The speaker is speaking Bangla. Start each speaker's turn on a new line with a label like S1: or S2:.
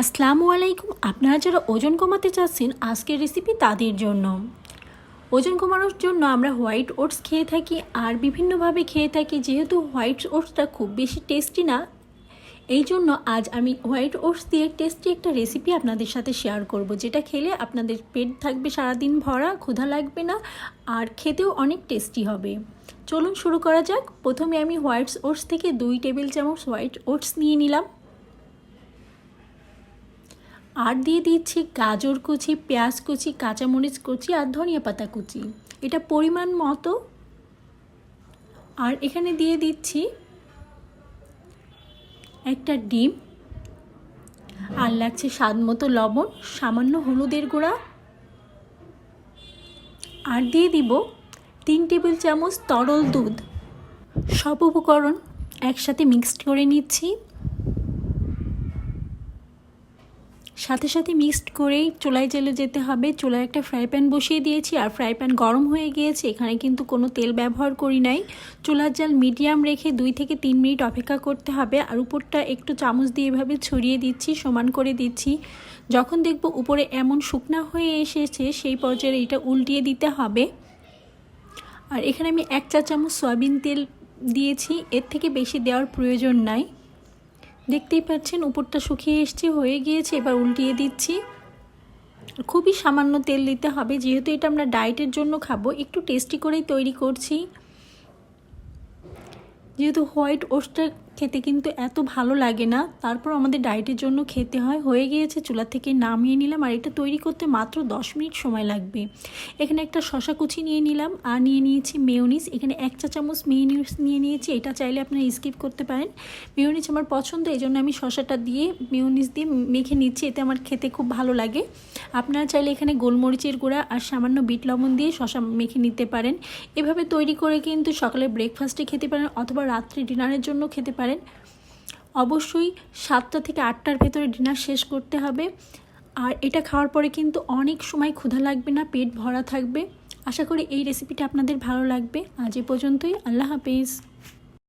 S1: আসসালামু আলাইকুম। আপনারা যারা ওজন কমাতে চাচ্ছেন, আজকের রেসিপি তাদের জন্য। ওজন কমানোর জন্য আমরা হোয়াইট ওটস খেয়ে থাকি আর বিভিন্নভাবে খেয়ে থাকি, যেহেতু হোয়াইট ওটসটা খুব বেশি টেস্টি না, এই জন্য আজ আমি হোয়াইট ওটস দিয়ে টেস্টি একটা রেসিপি আপনাদের সাথে শেয়ার করব, যেটা খেলে আপনাদের পেট থাকবে সারাদিন ভরা, ক্ষুধা লাগবে না আর খেতেও অনেক টেস্টি হবে। চলুন শুরু করা যাক। প্রথমে আমি হোয়াইট ওটস থেকে দুই টেবিল চামচ হোয়াইট ওটস নিয়ে নিলাম। আর দিয়ে দিচ্ছি গাজর কুচি, পেঁয়াজ কুচি, কাঁচামরিচ কুচি আর ধনিয়া পাতা কুচি। এটা পরিমাণ মতো। আর এখানে দিয়ে দিচ্ছি একটা ডিম আর লাগছে স্বাদ মতো লবণ, সামান্য হলুদের গুঁড়া। আর দিয়ে দিব তিন টেবিল চামচ তরল দুধ। সব উপকরণ একসাথে মিক্সড করে নিচ্ছি। সাথে সাথে মিক্সড করেই চুলায় জেলে যেতে হবে। চুলায় একটা ফ্রাই প্যান বসিয়ে দিয়েছি আর ফ্রাই প্যান গরম হয়ে গিয়েছে। এখানে কিন্তু কোনো তেল ব্যবহার করি নাই। চুলার জাল মিডিয়াম রেখে দুই থেকে তিন মিনিট অপেক্ষা করতে হবে আর উপরটা একটু চামচ দিয়ে এভাবে ছড়িয়ে দিচ্ছি, সমান করে দিচ্ছি। যখন দেখব উপরে এমন শুকনা হয়ে এসেছে, সেই পর্যায়ে এটা উল্টিয়ে দিতে হবে। আর এখানে আমি এক চা চামচ সয়াবিন তেল দিয়েছি। এর থেকে বেশি দেওয়ার প্রয়োজন নাই। দেখতেই পাচ্ছেন, উপরটা শুকিয়ে এসছে, হয়ে গিয়েছে, এবার উল্টিয়ে দিচ্ছি। খুবই সামান্য তেল দিতে হবে, যেহেতু এটা আমরা ডায়েটের জন্য খাব, একটু টেস্টি করেই তৈরি করছি। যেহেতু হোয়াইট ওটসটা খেতে কিন্তু এত ভালো লাগে না। তারপর আমাদের ডায়েটের জন্য খেতে হয়। হয়ে গিয়েছে, চুলা থেকে নামিয়ে নিলাম। আর এটা তৈরি করতে মাত্র দশ মিনিট সময় লাগবে। এখানে একটা শশা কুচি নিয়ে নিলাম। আর নিয়ে নিয়েছি মেয়নিস এখানে এক চা চামচ মেয়নিস নিয়ে নিয়েছি। এটা চাইলে আপনারা স্কিপ করতে পারেন। মেয়নিস আমার পছন্দ এই জন্য আমি শশাটা দিয়ে মেয়নিস দিয়ে মেখে নিচ্ছি। এতে আমার খেতে খুব ভালো লাগে। আপনারা চাইলে এখানে গোলমরিচের গুঁড়া আর সামান্য বিট লবণ দিয়ে শশা মেখে নিতে পারেন। এভাবে তৈরি করে কিন্তু সকালে ব্রেকফাস্টে খেতে পারেন অথবা রাত্রে ডিনারের জন্য খেতে পারেন। অবশ্যই সাতটা থেকে আটটার ভেতরে ডিনার শেষ করতে হবে। আর এটা খাওয়ার পরে কিন্তু অনেক সময় ক্ষুধা লাগবে না, পেট ভরা থাকবে। আশা করি এই রেসিপিটা আপনাদের ভালো লাগবে। আজ এ পর্যন্তই। আল্লাহ হাফিজ।